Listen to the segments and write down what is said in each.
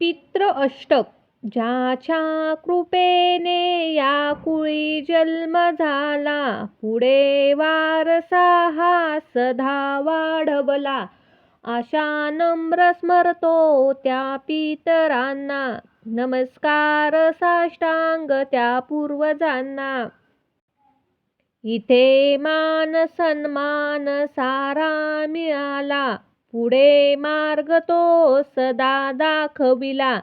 पितृ अष्टक ज्याच्या कृपेने या कुळी जन्म झाला पुढे वारसा हा सदा वाढवला. अशा नम्र स्मरतो त्या पितरांना. नमस्कार साष्टांग त्या पूर्वजांना. इथे मान सन्मान सारा मिळाला. पुढे मार्ग तो सदा दाखविला.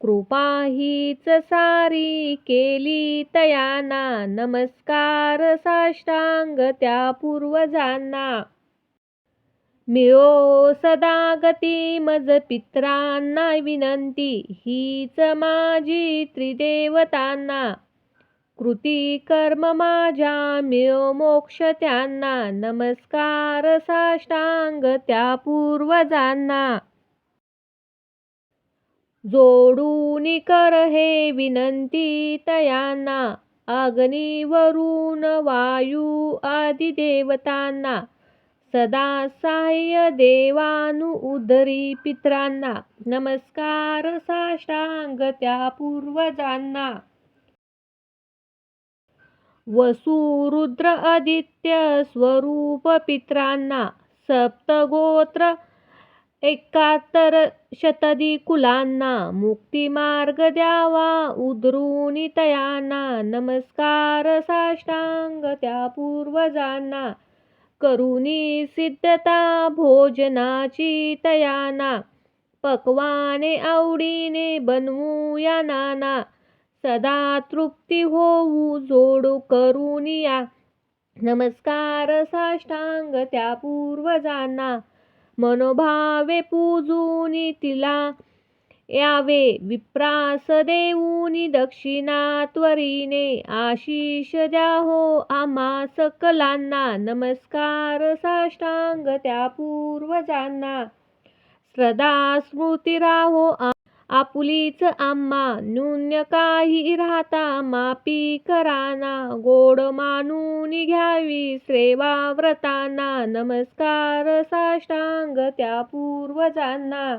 कृपा हीच सारी केली तयाना. नमस्कार साष्टांग त्या पूर्वजांना. मिळो सदा गती मज पित्रांना विनंती. हीच माझी त्रिदेवतांना. कृती कर्म माझ्या मिळो मोक्ष त्यांना. नमस्कार साष्टांग त्या पूर्वजांना. जोडून कर हे विनंती तयांना. अग्नी वायू आदी देवतांना. सदा साह्य देवानु उदरी पित्रांना. नमस्कार साष्टांग त्या पूर्वजांना. वसुरुद्र आदित्य स्वरूप पित्रांना सप्तगोत्र एकाहत्तर शतदी कुलांना मुक्ती मार्ग द्यावा उद्रुनितयांना नमस्कार साष्टांग त्या पूर्वजांना करुणी सिद्धता भोजनाची तयाना पक्वाने आवडीने बनवूया नाना सदा तृप्ती होऊ जोडू करुनिया नमस्कार साष्टांग त्या पूर्वजांना. मनोभावे पूजूनी तिला. यावे विप्रास देऊनी दक्षिणा त्वरीने आशिष द्या हो आम्हा सकलांना. नमस्कार साष्टांग त्या पूर्वजांना. सदा स्मृती राहो आपुलीच आम्हा नून्य काही राहता मापी कराना गोड मानून घ्यावी सेवा व्रतांना नमस्कार साष्टांग त्या पूर्वजांना.